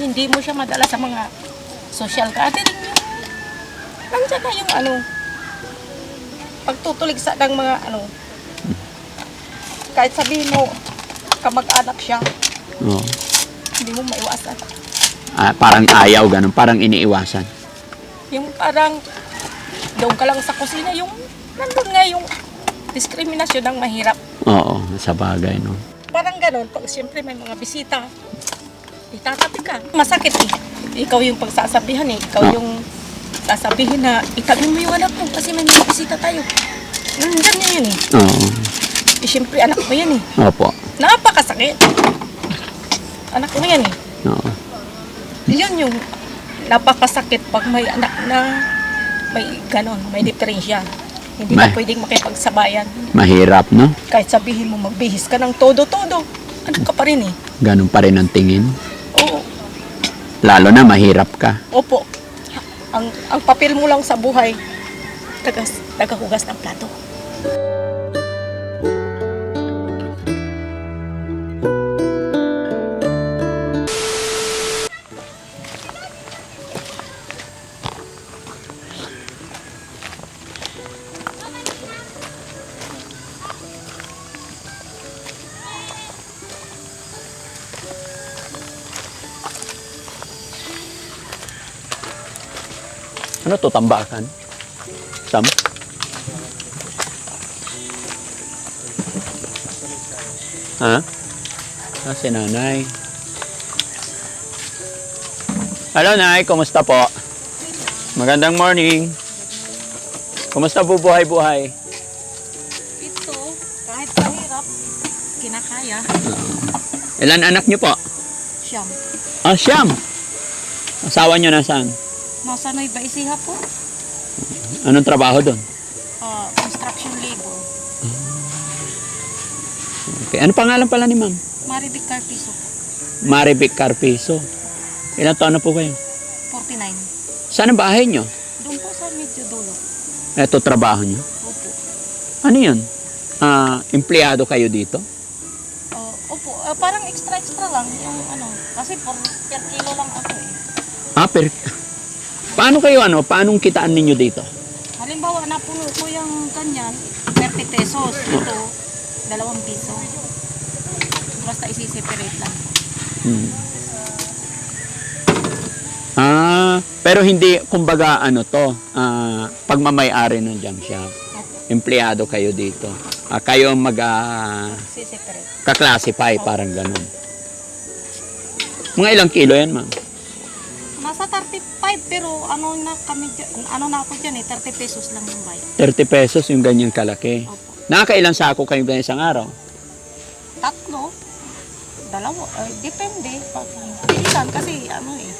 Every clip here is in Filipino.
hindi mo siya madala sa mga social gathering. Nandiyan na yung ano, pagtutulig sa ng mga ano, kahit sabihin mo, kamag-anak siya, Oo. hindi mo maiwasan. Ah, parang ayaw, ganun. Parang iniiwasan. Yung parang, doon ka lang sa kusina, yung nandun nga yung diskriminasyon ng mahirap. Oo, sa bagay, no? Parang ganun, pag siyempre may mga bisita, itatabi ka. Masakit eh. Ikaw yung pagsasabihan eh. Ikaw yung sasabihin na itabi mo yung anak mo kasi may bisita tayo. Nandyan na yun eh. Oo. eh siyempre anak mo yan eh. Opo. Napakasakit. Anak mo yan eh. Oo. Yun yung napakasakit pag may anak na may ganon, may diferensya. Hindi May- ka pwedeng makipagsabayan. Mahirap, no? Kahit sabihin mo magbihis ka ng todo-todo, anak ka pa rin eh. Ganun pa rin ang tingin. Lalo na mahirap ka. Opo. Ang ang papel mo lang sa buhay, tagas, tagahugas ng plato. Ano to, tambakan? Sam? Ha? Ah, si nanay. Hello, nay. Kumusta po? Magandang morning. Kumusta po buhay-buhay? Ito, kahit mahirap, kinakaya. Ilan anak niyo po? Siyam. Ah, siyam. Asawa niyo nasaan? Nasa Nueva Ecija po, Anong trabaho doon? ah, construction labor. Okay. Ano pangalan pala ni ma'am? Maribig Carpiso, Marivic Carpizo. Ilan taon na po kayo? 49. Saan ang bahay niyo? Doon po sa medyo dulo. Ito trabaho niyo. Opo. Ano yun? Ah, empleyado kayo dito? Ah, opo, ah, parang extra-extra lang yung ano, kasi per, per kilo lang ako eh. Ah, per... Paano kayo ano? Paano kitaan ninyo dito? Halimbawa, napuno ko yung kanyan, 30 pesos. Ito, dalawang piso. Basta isi-separate lang. Hmm. Ah, pero hindi, kumbaga ano to, ah, pagmamayari ng jam shop. Empleyado kayo dito. Ah, kayo ang mag ah, isi-separate. ka-classify, parang ganun. Mga ilang kilo yan, ma'am? Nasa 35 pero ano na kami dyan- ano na ako diyan eh 30 pesos lang yung bayad. 30 pesos yung ganyang kalaki. Opo. Nakakailang sako kayo ganyan isang araw? Tatlo. Dalawa. eh, depende. Pag, minsan kasi ano eh.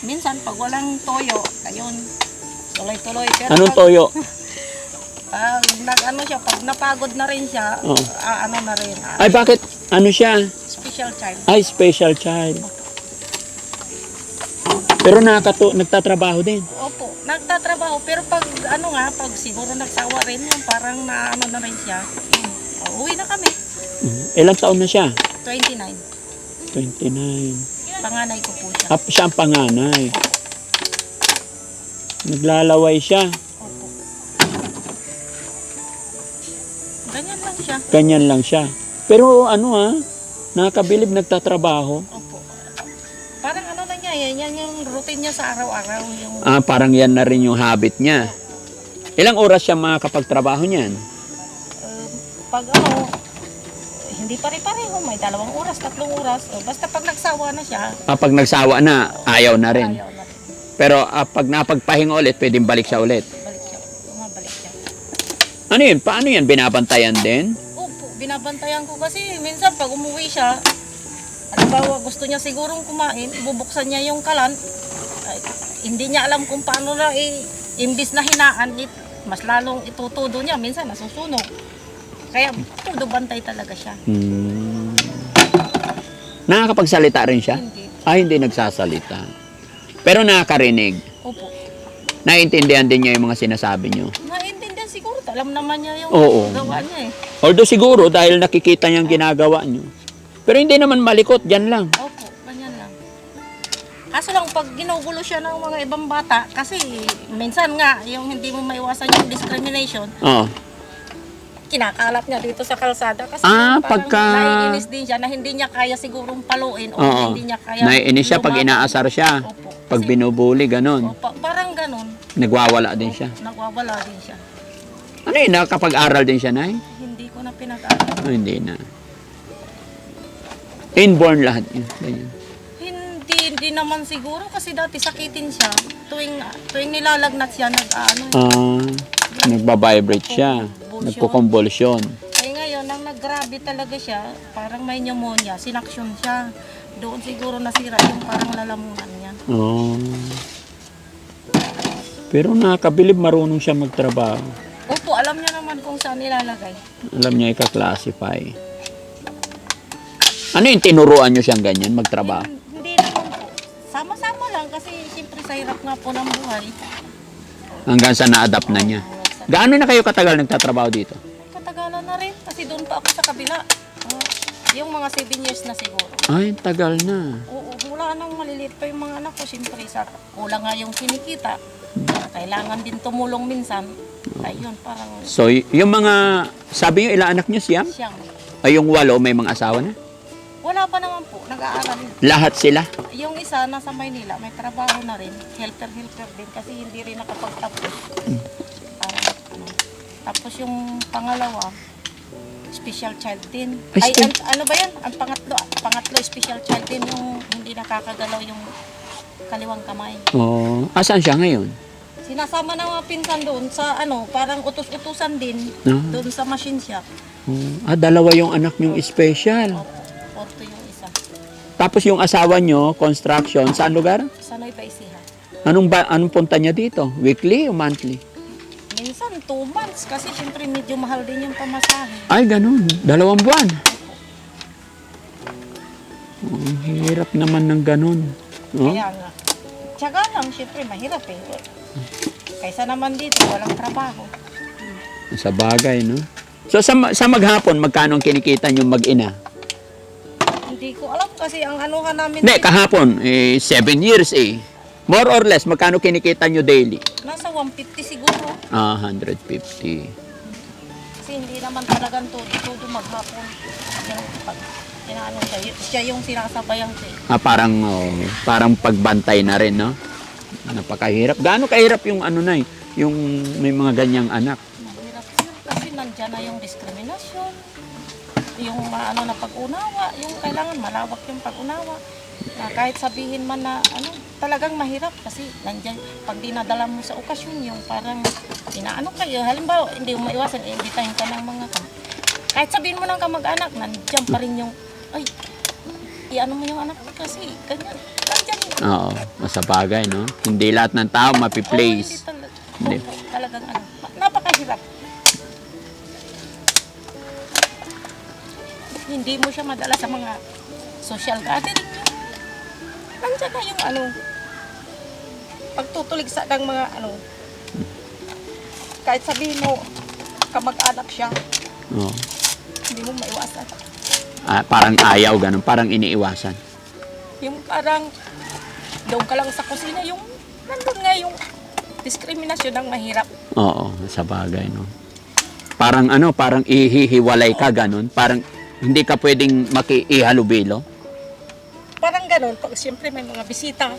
Minsan pag walang toyo, ayun. Tuloy-tuloy. Pero Anong pag, toyo? Pag nag ano siya, pag napagod na rin siya, Oo. ah, ano na rin. ah, Ay, bakit? Ano siya? special child. Ay, special child. Pero nakatu nagtatrabaho din. Opo, nagtatrabaho. Pero pag ano nga, pag siguro nagsawa rin yung parang na ano na rin siya, yun, ah, uwi na kami. Mhm. Ilang taon na siya? 29. 29. Panganay ko po siya. Ah, siya ang panganay. Naglalaway siya. Opo. Ganyan lang siya. Ganyan lang siya. Pero ano ah, nakakabilib nagtatrabaho. Opo. Routine niya sa araw-araw. Yung, Ah, parang yan na rin yung habit niya. Ilang oras siya makakapagtrabaho niyan? um, pag ano, hindi pare-pareho. May dalawang oras, tatlong oras. O, basta pag nagsawa na siya, Ah, pag nagsawa na, ayaw na rin. ayaw na rin. Pero ah, pag napagpahinga ulit, pwedeng balik siya ulit. Balik siya. Bumabalik siya. Ano yun? Paano yan? Binabantayan din? Opo, binabantayan ko kasi minsan pag umuwi siya, halimbawa gusto niya sigurong kumain, bubuksan niya yung kalan, ay, hindi niya alam kung paano na i imbis na hinaan, it, mas lalong itutudo niya, minsan nasusunog. Kaya todo bantay talaga siya. Hmm. Nakakapagsalita rin siya? Hindi. Ah, hindi nagsasalita. Pero nakakarinig. Opo. Naiintindihan din niya yung mga sinasabi niyo. Naintindihan siguro, alam naman niya yung Oo. gawa niya eh. Although siguro dahil nakikita niyang ginagawa niyo. Pero hindi naman malikot, dyan lang. Opo, ganyan Kaso lang pag ginugulo siya ng mga ibang bata, kasi minsan nga, yung hindi mo maiwasan yung discrimination, Oo. kinakalat niya dito sa kalsada kasi Ah, parang pagka- naiinis din siya na hindi niya kaya sigurong paluin o Oo. hindi niya kaya Naiinis siya pag lumaban. inaasar siya. Opo. Pag Kasi- binubuli, ganun. Opo, parang ganun. Nagwawala din siya. Nagwawala din siya. Ano yun, nakapag-aral din siya, Nay? Hindi ko na pinag-aral. Oh, hindi na. Inborn lahat yun. Ganyan. Hindi, hindi naman siguro kasi dati sakitin siya. Tuwing, tuwing nilalagnat siya, nag-ano. Ah, nagbabibrate siya. Nagkukonvulsyon. Eh ngayon, nang naggrabe talaga siya, parang may pneumonia, sinaksyon siya. Doon siguro nasira yung parang lalamunan niya. Oh. Pero nakakabilib marunong siya magtrabaho. Opo, alam niya naman kung saan nilalagay. Alam niya ika-classify. Ano yung tinuruan niyo siyang ganyan, magtrabaho? Hindi naman po. Sama-sama lang kasi siyempre sa hirap nga po ng buhay. Hanggang sa na-adapt na niya. Gaano na kayo katagal nagtatrabaho dito? Katagalan na rin kasi doon pa ako sa kabila. Ah, yung mga 7 years na siguro. Ay, tagal na. Oo, wala nang maliliit pa yung mga anak ko. Siyempre, sa kulang nga yung kinikita. Kailangan din tumulong minsan. Ayun, parang So, y- yung mga, sabi niyo ilang anak niyo siyam? siyang. Ay, yung walo, may mga asawa na? Wala pa naman po, nag-aaral. Lahat sila? Yung isa nasa Maynila, may trabaho na rin. Helper-helper din kasi hindi rin nakapagtapos. Parang, ano. Tapos yung pangalawa, special child din. Ay, Ay, an- ano ba yan? Ang pangatlo, pangatlo special child din yung hindi nakakagalaw yung kaliwang kamay. Oh, asan siya ngayon? Sinasama ng mga pinsan doon sa ano, parang utos-utusan din Ah, doon sa machine shop. oh. ah, dalawa yung anak niyong special. Opo. Tapos yung asawa niyo, construction, saan lugar? Sa Noy Paisiha. Anong ba anong punta niya dito? Weekly o monthly? Minsan, two months kasi syempre medyo mahal din yung pamasahe. Ay, ganun. Dalawang buwan. Oh, hirap naman ng ganun. Oh? Kaya nga. Tiyaga lang, syempre mahirap eh. Kaysa naman dito, walang trabaho. Sa bagay, no? So, sa, sa maghapon, magkano ang kinikita niyo mag-ina? Ko alam kasi ang ano ka namin Hindi, kahapon, eh, seven years eh. More or less, magkano kinikita niyo daily? nasa 150 siguro. Ah, 150. Kasi hindi naman talagang todo, todo maghapon. Yung pag inaano siya, y- siya yung sinasabayan ko eh. Ah, parang, oh, parang pagbantay na rin, no? Napakahirap. Gaano kahirap yung ano na eh, yung may mga ganyang anak? Mahirap yun kasi nandyan na yung diskriminasyon, yung ano na pag-unawa, yung kailangan malawak yung pag-unawa. Na kahit sabihin man na ano, talagang mahirap kasi nandyan, pag dinadala mo sa okasyon yung parang inaano kayo, halimbawa hindi mo maiwasan, iimbitahin ka ng mga kam. Kahit sabihin mo ng kamag-anak, nandyan pa rin yung, ay, iano mo yung anak mo kasi ganyan, nandyan yun. Oo, sa bagay, no? Hindi lahat ng tao Oo, mapi-place. hindi talaga, Hindi. talagang ano, napakahirap. Hindi mo siya madala sa mga social gathering. Nandiyan na yung ano, pagtutulig sa ng mga ano, kahit sabihin mo, kamag-anak siya, Oo. hindi mo maiwasan. Ah, parang ayaw, ganun. Parang iniiwasan. Yung parang, doon ka lang sa kusina, yung nandun nga yung diskriminasyon ng mahirap. Oo, sa bagay, no? Parang ano, parang ihihiwalay ka, ganun. Parang hindi ka pwedeng makiihalubilo. Parang ganun, pag siyempre may mga bisita,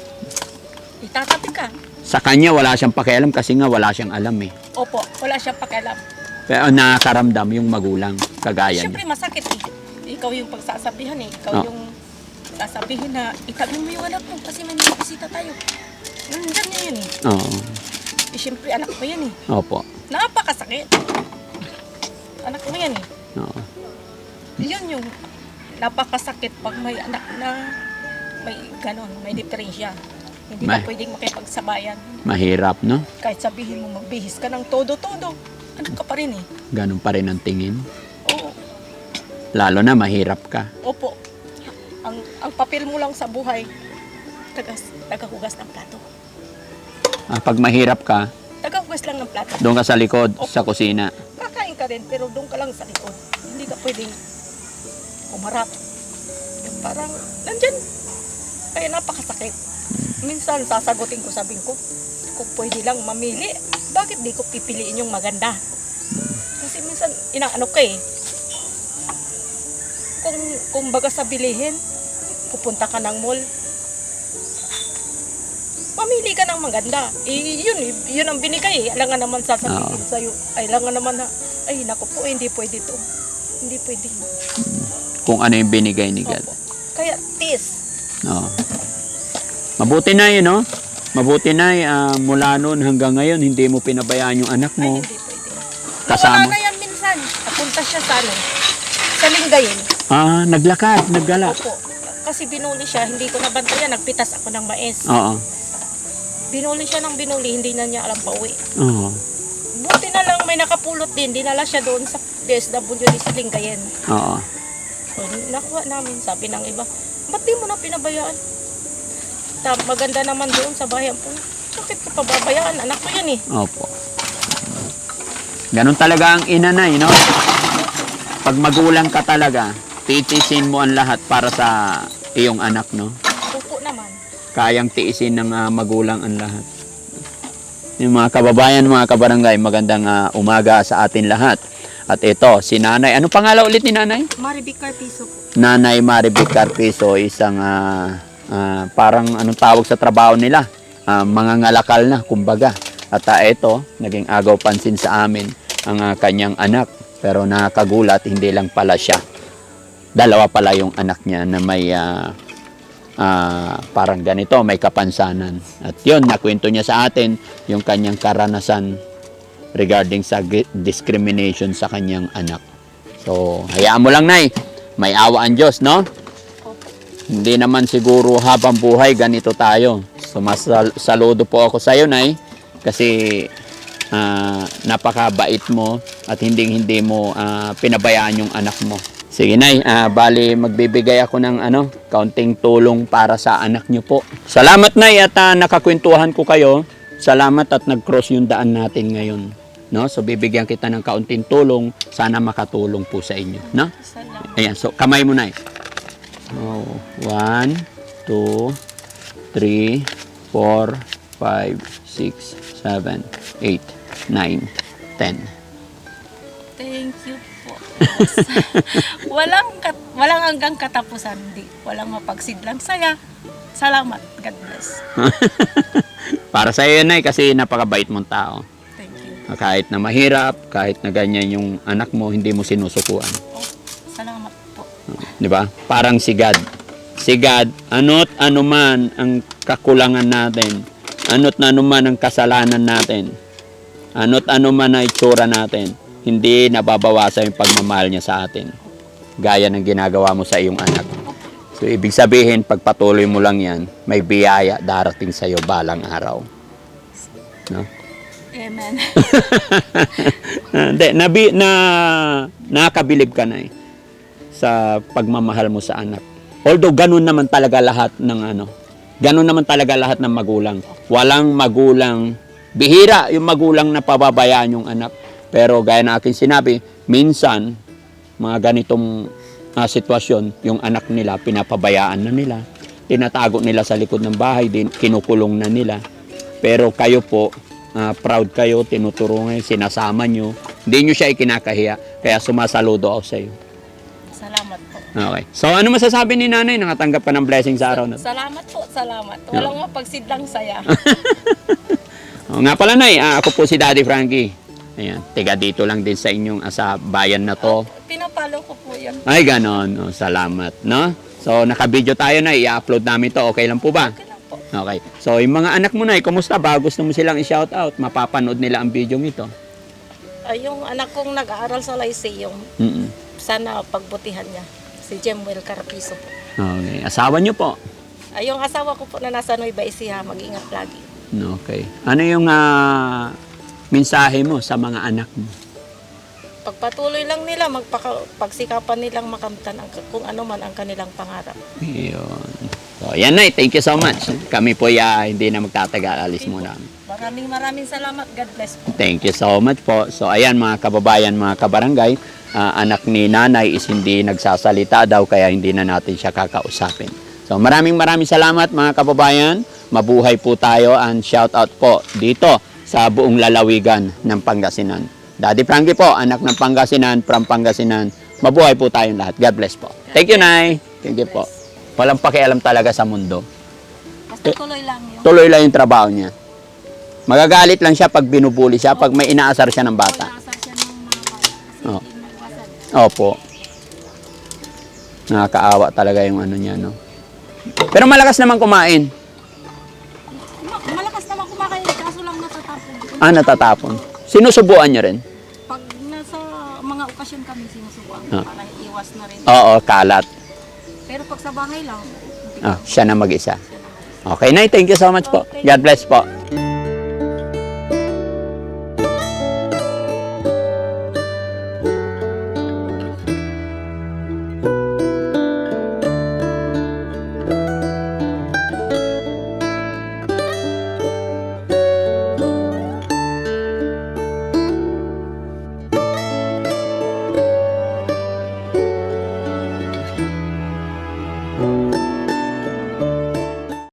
itatabi ka. Sa kanya, wala siyang pakialam kasi nga wala siyang alam eh. Opo, wala siyang pakialam. Pero nakakaramdam yung magulang, kagaya niya. Siyempre masakit eh. Ikaw yung pagsasabihan eh. Ikaw Oh. yung sasabihin na itabi mo yung anak mo kasi may mga bisita tayo. Nandyan niya yun eh. Oo, eh. Siyempre anak mo yan eh. opo. Napakasakit. Anak mo yan eh. Oo. Yun yung napakasakit pag may anak na may ganon, may diferensya. Hindi May- ka pwedeng makipagsabayan. Mahirap, no? Kahit sabihin mo magbihis ka ng todo-todo, anak ka pa rin eh. Ganun pa rin ang tingin. Oo, Lalo na mahirap ka. opo. Ang, ang papel mo lang sa buhay, tagas, tagahugas ng plato. Ah, pag mahirap ka, Tagahugas lang ng plato. doon ka sa likod, sa kusina. Kakain ka rin, pero doon ka lang sa likod. Hindi ka pwedeng umarap. Yung parang, nandyan. Kaya napakasakit. minsan sasagutin ko sabi ko, kung pwede lang mamili, bakit di ko pipiliin yung maganda? Kasi minsan inaano ka eh. Kung, kung baga sa bilihin, pupunta ka ng mall, mamili ka ng maganda. Eh, yun, eh, yun ang binigay eh. Alangan naman sasabihin Oo. sa'yo. Ay, alangan naman na, ay, naku po, hindi pwede to. Hindi pwede. Kung ano yung binigay ni God. Opo. Kaya, tis. Oo. Mabuti na yun, no? Mabuti na ah, mula noon hanggang ngayon, hindi mo pinabayaan yung anak Ay, mo. hindi pwede. Kasama. Nawala na yan minsan. Napunta siya sa ano, sa Lingayen. Ah, naglakad, naggala. Opo. Kasi binuli siya, hindi ko nabantayan, nagpitas ako ng mais. Oo. Binuli siya ng binuli, hindi na niya alam pa uwi. Oo. Buti na lang may nakapulot din, dinala siya doon sa DSWD sa Lingayen. Oo. Nakuha namin, sabi ng iba, ba't di mo na pinabayaan? Ta, maganda naman doon sa bayan po. Bakit ko pababayaan? Anak ko yan eh. Opo. Ganon talaga ang inanay, no? Pag magulang ka talaga, titisin mo ang lahat para sa iyong anak, no? Opo naman. Kayang tiisin ng ah, magulang ang lahat. Yung mga kababayan, mga kabarangay, magandang ah, umaga sa atin lahat. At ito, si nanay. Ano pangalaw ulit ni nanay? Maribic Carpizo po. Nanay Marivic Carpizo, isang ah, ah, parang anong tawag sa trabaho nila, Ah, mga ngalakal na, kumbaga. At ah, ito, naging agaw pansin sa amin ang ah, kanyang anak. Pero nakakagulat, hindi lang pala siya. Dalawa pala yung anak niya na may ah, ah, parang ganito, may kapansanan. At yun, nakwento niya sa atin yung kanyang karanasan regarding sa discrimination sa kanyang anak. So, hayaan mo lang, Nay. May awa ang Diyos, no? Hindi naman siguro habang buhay ganito tayo. So, saludo po ako sa iyo, Nay. Kasi ah, napakabait mo at hindi hindi mo ah, pinabayaan yung anak mo. Sige, Nay. ah, bali, magbibigay ako ng ano, kaunting tulong para sa anak niyo po. Salamat, Nay, at ah, nakakwentuhan ko kayo. Salamat at nag-cross yung daan natin ngayon. No? So, bibigyan kita ng kaunting tulong. Sana makatulong po sa inyo. No? Ayan, so kamay mo na eh. Oh, one, two, three, four, five, six, seven, eight, nine, ten. Thank you po. walang kat walang hanggang katapusan, di. Walang mapagsidlang saya. Salamat. God bless. Para sa iyo, Nay, kasi napakabait mong tao. Kahit na mahirap, kahit na ganyan yung anak mo, hindi mo sinusukuan. Oh, salamat po. Di ba? Parang si God. Si God, ano't ano man ang kakulangan natin, ano't ano man ang kasalanan natin, ano't ano man ang itsura natin, hindi nababawasan yung pagmamahal niya sa atin. Gaya ng ginagawa mo sa iyong anak. So, ibig sabihin, pagpatuloy mo lang yan, may biyaya darating sa iyo balang araw. No? Amen. Ah, Hindi, nabi, na, nakabilib ka na eh sa pagmamahal mo sa anak. Although ganun naman talaga lahat ng ano, ganun naman talaga lahat ng magulang. Walang magulang, bihira yung magulang na pababayaan yung anak. Pero gaya na aking sinabi, minsan, mga ganitong ah, sitwasyon, yung anak nila, pinapabayaan na nila. Tinatago nila sa likod ng bahay, din, kinukulong na nila. Pero kayo po, ah, proud kayo, tinuturungan, sinasama nyo. Hindi nyo siya ikinakahiya. Kaya sumasaludo ako sa iyo. salamat po. Okay. So ano masasabi ni nanay? Nakatanggap ka ng blessing sa araw na to? Salamat po, salamat. Walang mapagsidlang saya. O, nga pala nay, ah, ako po si Daddy Frankie. Ayan, tiga dito lang din sa inyong ah, sa bayan na to. Pinapalo ko po yan. Ay, ganon. O, salamat, no? So, naka-video tayo na, i-upload namin to. Okay lang po ba? Okay. Okay. So, yung mga anak mo na, kumusta ba? Gusto mo silang i-shout out? Mapapanood nila ang video ito. Ay, yung anak kong nag-aaral sa Lyceum, Mm sana pagbutihan niya. Si Jemuel Carpizo po. Okay. Asawa niyo po? Ay, yung asawa ko po na nasa Nueva Ecija, mag-ingat lagi. Okay. Ano yung ah, mensahe mo sa mga anak mo? Pagpatuloy lang nila, magpaka, pagsikapan nilang makamtan ang, kung ano man ang kanilang pangarap. Yun. So, yan na. Thank you so much. Kami po ya, hindi na magtatagal. Alis muna. Maraming maraming salamat. God bless po. Thank you so much po. So, ayan mga kababayan, mga kabarangay. ah, anak ni nanay is hindi nagsasalita daw kaya hindi na natin siya kakausapin. So, So maraming maraming salamat mga kababayan. Mabuhay po tayo and shout out po dito sa buong lalawigan ng Pangasinan. Daddy Frankie po, anak ng Pangasinan, from Pangasinan. Mabuhay po tayong lahat. God bless po. Thank you, Nay. Thank you po. Walang pakialam talaga sa mundo. Basta tuloy lang yun. Tuloy lang yung trabaho niya. Magagalit lang siya pag binubuli siya, pag may inaasar siya ng bata. Inaasar siya ng mga bata kasi Oo. hindi maiwasan. Opo. Nakakaawa talaga yung ano niya, no? Pero malakas naman kumain. Ma- Malakas naman kumakain, kaso lang natatapon. Ah, natatapon. Sinusubuan niya rin. Pag nasa mga okasyon kami, sinusubuan Ah. para iwas na rin. Oo, kalat. Pero pag sa bahay lang, Ah, siya na mag-isa. Okay, Nay, thank you so much po. God bless po.